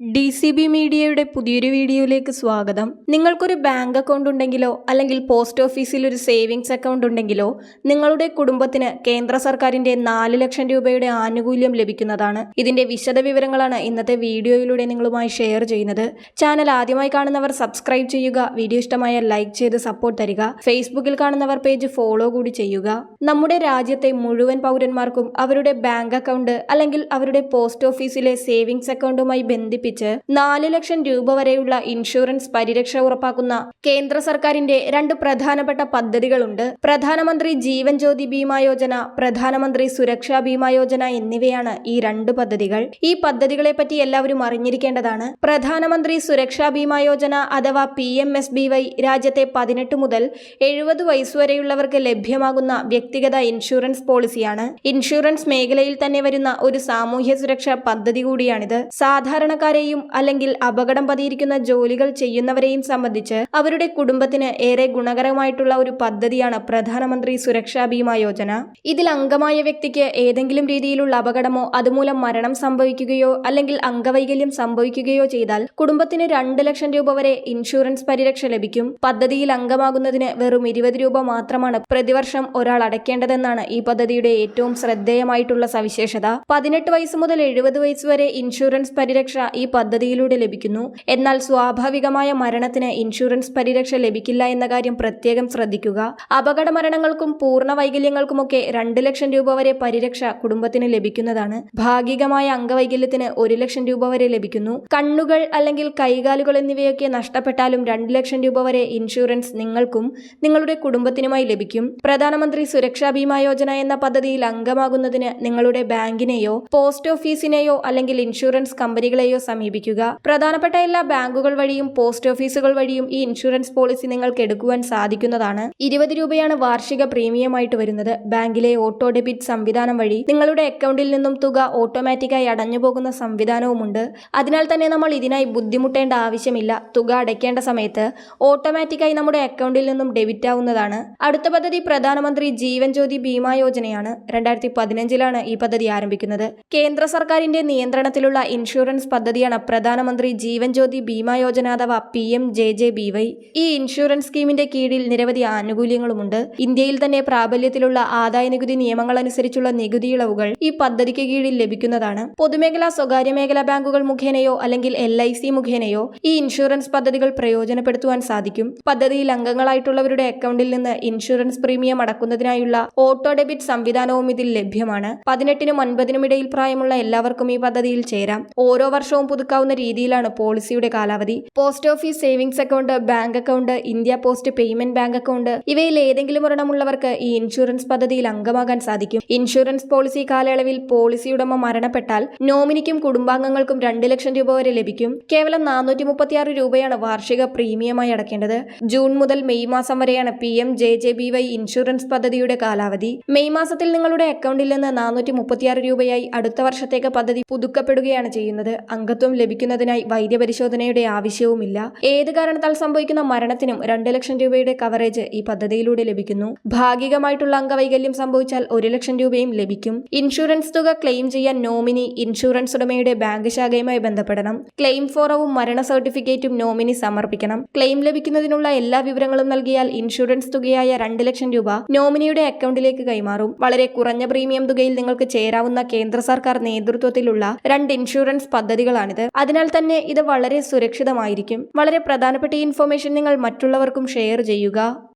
D C B മീഡിയയുടെ പുതിയൊരു വീഡിയോയിലേക്ക് സ്വാഗതം. നിങ്ങൾക്കൊരു ബാങ്ക് അക്കൗണ്ട് ഉണ്ടെങ്കിലോ അല്ലെങ്കിൽ പോസ്റ്റ് ഓഫീസിൽ ഒരു സേവിങ്സ് അക്കൗണ്ട് ഉണ്ടെങ്കിലോ നിങ്ങളുടെ കുടുംബത്തിന് കേന്ദ്ര സർക്കാരിന്റെ നാല് ലക്ഷം രൂപയുടെ ആനുകൂല്യം ലഭിക്കുന്നതാണ്. ഇതിന്റെ വിശദ വിവരങ്ങളാണ് ഇന്നത്തെ വീഡിയോയിലൂടെ നിങ്ങളുമായി ഷെയർ ചെയ്യുന്നത്. ചാനൽ ആദ്യമായി കാണുന്നവർ സബ്സ്ക്രൈബ് ചെയ്യുക വീഡിയോ ഇഷ്ടമായ ലൈക്ക് ചെയ്ത് സപ്പോർട്ട് തരിക ഫേസ്ബുക്കിൽ കാണുന്നവർ പേജ് ഫോളോ കൂടി ചെയ്യുക. നമ്മുടെ രാജ്യത്തെ മുഴുവൻ പൗരന്മാർക്കും അവരുടെ ബാങ്ക് അക്കൗണ്ട് അല്ലെങ്കിൽ അവരുടെ പോസ്റ്റ് ഓഫീസിലെ സേവിങ്സ് അക്കൗണ്ടുമായി ബന്ധിപ്പിച്ച് നാല് ലക്ഷം രൂപ വരെയുള്ള ഇൻഷുറൻസ് പരിരക്ഷ ഉറപ്പാക്കുന്ന കേന്ദ്ര സർക്കാരിന്റെ രണ്ട് പ്രധാനപ്പെട്ട പദ്ധതികളുണ്ട്. പ്രധാനമന്ത്രി ജീവൻ ജ്യോതി ബീമാ യോജന പ്രധാനമന്ത്രി സുരക്ഷാ ബീമാ യോജന എന്നിവയാണ് ഈ രണ്ട് പദ്ധതികൾ. ഈ പദ്ധതികളെ പറ്റി എല്ലാവരും അറിഞ്ഞിരിക്കേണ്ടതാണ്. പ്രധാനമന്ത്രി സുരക്ഷാ ബീമാ യോജന അഥവാ P M S B Y രാജ്യത്തെ പതിനെട്ട് മുതൽ എഴുപത് വയസ്സുവരെയുള്ളവർക്ക് ലഭ്യമാകുന്ന വ്യക്തിഗത ഇൻഷുറൻസ് പോളിസിയാണ്. ഇൻഷുറൻസ് മേഖലയിൽ തന്നെ വരുന്ന ഒരു സാമൂഹ്യ സുരക്ഷാ പദ്ധതി കൂടിയാണിത്. സാധാരണക്കാരെയും അല്ലെങ്കിൽ അപകടം പതിയിരിക്കുന്ന ജോലികൾ ചെയ്യുന്നവരെയും സംബന്ധിച്ച് അവരുടെ കുടുംബത്തിന് ഏറെ ഗുണകരമായിട്ടുള്ള ഒരു പദ്ധതിയാണ് പ്രധാനമന്ത്രി സുരക്ഷാ ഭീമ യോജന. ഇതിൽ അംഗമായ വ്യക്തിക്ക് ഏതെങ്കിലും രീതിയിലുള്ള അപകടമോ അതുമൂലം മരണം സംഭവിക്കുകയോ അല്ലെങ്കിൽ അംഗവൈകല്യം സംഭവിക്കുകയോ ചെയ്താൽ കുടുംബത്തിന് രണ്ട് ലക്ഷം രൂപ വരെ ഇൻഷുറൻസ് പരിരക്ഷ ലഭിക്കും. പദ്ധതിയിൽ അംഗമാകുന്നതിന് വെറും ഇരുപത് രൂപ മാത്രമാണ് പ്രതിവർഷം ഒരാൾ അടയ്ക്കേണ്ടതെന്നാണ് ഈ പദ്ധതിയുടെ ഏറ്റവും ശ്രദ്ധേയമായിട്ടുള്ള സവിശേഷത. പതിനെട്ട് വയസ്സ് മുതൽ എഴുപത് വയസ്സ് വരെ ഇൻഷുറൻസ് പരിരക്ഷ ഈ പദ്ധതിയിലൂടെ ലഭിക്കുന്നു. എന്നാൽ സ്വാഭാവികമായ മരണത്തിന് ഇൻഷുറൻസ് പരിരക്ഷ ലഭിക്കില്ല എന്ന കാര്യം പ്രത്യേകം ശ്രദ്ധിക്കുക. അപകട മരണങ്ങൾക്കും പൂർണ വൈകല്യങ്ങൾക്കുമൊക്കെ രണ്ട് ലക്ഷം രൂപ വരെ പരിരക്ഷ കുടുംബത്തിന് ലഭിക്കുന്നതാണ്. ഭാഗികമായ അംഗവൈകല്യത്തിന് ഒരു ലക്ഷം രൂപ വരെ ലഭിക്കുന്നു. കണ്ണുകൾ അല്ലെങ്കിൽ കൈകാലുകൾ എന്നിവയൊക്കെ നഷ്ടപ്പെട്ടാലും രണ്ട് ലക്ഷം രൂപ വരെ ഇൻഷുറൻസ് നിങ്ങൾക്കും നിങ്ങളുടെ കുടുംബത്തിനുമായി ലഭിക്കും. പ്രധാനമന്ത്രി സുരക്ഷാ ബീമാ യോജന എന്ന പദ്ധതിയിൽ അംഗമാകുന്നതിന് നിങ്ങളുടെ ബാങ്കിനെയോ പോസ്റ്റ് ഓഫീസിനെയോ അല്ലെങ്കിൽ ഇൻഷുറൻസ് കമ്പനികളെയോ സമീപിക്കുക. പ്രധാനപ്പെട്ട എല്ലാ ബാങ്കുകൾ വഴിയും പോസ്റ്റ് ഓഫീസുകൾ വഴിയും ഈ ഇൻഷുറൻസ് പോളിസി നിങ്ങൾക്ക് എടുക്കുവാൻ സാധിക്കുന്നതാണ്. ഇരുപത് രൂപയാണ് വാർഷിക പ്രീമിയമായിട്ട് വരുന്നത്. ബാങ്കിലെ ഓട്ടോ ഡെബിറ്റ് സംവിധാനം വഴി നിങ്ങളുടെ അക്കൗണ്ടിൽ നിന്നും തുക ഓട്ടോമാറ്റിക്കായി അടഞ്ഞു പോകുന്ന സംവിധാനവുമുണ്ട്. അതിനാൽ തന്നെ നമ്മൾ ഇതിനായി ബുദ്ധിമുട്ടേണ്ട ആവശ്യമില്ല. തുക അടയ്ക്കേണ്ട സമയത്ത് ഓട്ടോമാറ്റിക്കായി നമ്മുടെ അക്കൗണ്ടിൽ നിന്നും ഡെബിറ്റ് ആവുന്നതാണ്. അടുത്ത പദ്ധതി പ്രധാനമന്ത്രി ജീവൻ ജ്യോതി ബീമാ യോജനയാണ്. രണ്ടായിരത്തി പതിനഞ്ചിലാണ് ഈ പദ്ധതി ആരംഭിക്കുന്നത്. കേന്ദ്ര സർക്കാരിന്റെ നിയന്ത്രണത്തിലുള്ള ഇൻഷുറൻസ് പദ്ധതിയാണ് പ്രധാനമന്ത്രി ജീവൻ ജ്യോതി ബീമാ യോജന അഥവാ P M J J B Y. ഈ ഇൻഷുറൻസ് സ്കീമിന്റെ കീഴിൽ നിരവധി ആനുകൂല്യങ്ങളുമുണ്ട്. ഇന്ത്യയിൽ തന്നെ പ്രാബല്യത്തിലുള്ള ആദായ നികുതി നിയമങ്ങൾ അനുസരിച്ചുള്ള നികുതി ഇളവുകൾ ഈ പദ്ധതിക്ക് കീഴിൽ ലഭിക്കുന്നതാണ്. പൊതുമേഖലാ സ്വകാര്യ മേഖലാ ബാങ്കുകൾ മുഖേനയോ അല്ലെങ്കിൽ എൽ ഐ സി മുഖേനയോ ഈ ഇൻഷുറൻസ് പദ്ധതികൾ പ്രയോജനപ്പെടുത്തുവാൻ സാധിക്കും. പദ്ധതിയിൽ അംഗങ്ങളായിട്ടുള്ളവരുടെ അക്കൗണ്ടിൽ നിന്ന് ഇൻഷുറൻസ് പ്രീമിയം അടക്കുന്നതിനായുള്ള ഓട്ടോ ഡെബിറ്റ് സംവിധാനവും ഇതിൽ ലഭ്യമാണ്. പതിനെട്ടിനും ഒൻപതിനും ഇടയിൽ പ്രായമുള്ള എല്ലാവർക്കും ഈ പദ്ധതിയിൽ ചേരാം. ഓരോ വർഷവും പുതുക്കാവുന്ന രീതിയിലാണ് പോളിസിയുടെ കാലാവധി. Post office savings account bank account India post payment bank account ഇവയിൽ ഏതെങ്കിലും ഒരെണ്ണമുള്ളവർക്ക് ഈ ഇൻഷുറൻസ് പദ്ധതിയിൽ അംഗമാകാൻ സാധിക്കും. ഇൻഷുറൻസ് പോളിസി കാലയളവിൽ പോളിസിയുടമ മരണപ്പെട്ടാൽ നോമിനിക്കും കുടുംബാംഗങ്ങൾക്കും രണ്ട് ലക്ഷം രൂപ വരെ ലഭിക്കും. കേവലം നാനൂറ്റി മുപ്പത്തിയാറ് രൂപയാണ് വാർഷിക പ്രീമിയമായി അടക്കേണ്ടത്. ജൂൺ മുതൽ മെയ് മാസം വരെയാണ് P M J J B Y insurance പദ്ധതിയുടെ കാലാവധി. മെയ് മാസത്തിൽ നിങ്ങളുടെ അക്കൗണ്ടിൽ നിന്ന് നാനൂറ്റി മുപ്പത്തിയാറ് രൂപയായി അടുത്ത വർഷത്തേക്ക് പദ്ധതി പുതുക്കപ്പെടുകയാണ് ചെയ്യുന്നത്. അംഗത്വം ലഭിക്കുന്നതിനായി വൈദ്യപരിശോധനയുടെ ആവശ്യവുമില്ല. ഏത് കാരണത്താൽ സംഭവിക്കുന്ന മരണത്തിനും രണ്ട് ലക്ഷം രൂപയുടെ കവറേജ് ഈ പദ്ധതിയിലൂടെ ലഭിക്കുന്നു. ഭാഗികമായിട്ടുള്ള അംഗവൈകല്യം സംഭവിച്ചാൽ ഒരു ലക്ഷം രൂപയും ലഭിക്കും. ഇൻഷുറൻസ് തുക ക്ലെയിം ചെയ്യാൻ നോമിനി ഇൻഷുറൻസ് ഉടമയുടെ ബാങ്ക് ശാഖയുമായി ബന്ധപ്പെടണം. ക്ലെയിം ഫോറവും മരണ സർട്ടിഫിക്കറ്റും നോമിനി സമർപ്പിക്കണം. ക്ലെയിം ലഭിക്കുന്നതിനുള്ള എല്ലാ വിവരങ്ങളും നൽകിയാൽ ഇൻഷുറൻസ് തുകയായ രണ്ട് ലക്ഷം രൂപ നോമിനിയുടെ അക്കൗണ്ടിലേക്ക് കൈമാറും. വളരെ കുറഞ്ഞ പ്രീമിയം തുകയിൽ നിങ്ങൾക്ക് ചേരാവുന്ന കേന്ദ്ര സർക്കാർ നേതൃത്വത്തിലുള്ള രണ്ട് ഇൻഷുറൻസ് പദ്ധതികളാണിത് അതിനാൽ തന്നെ ഇത് വളരെ സുരക്ഷിതമായിരിക്കും. വളരെ പ്രധാനപ്പെട്ട ഈ ഇൻഫർമേഷൻ നിങ്ങൾ മറ്റുള്ളവർക്കും ഷെയർ ചെയ്യുക.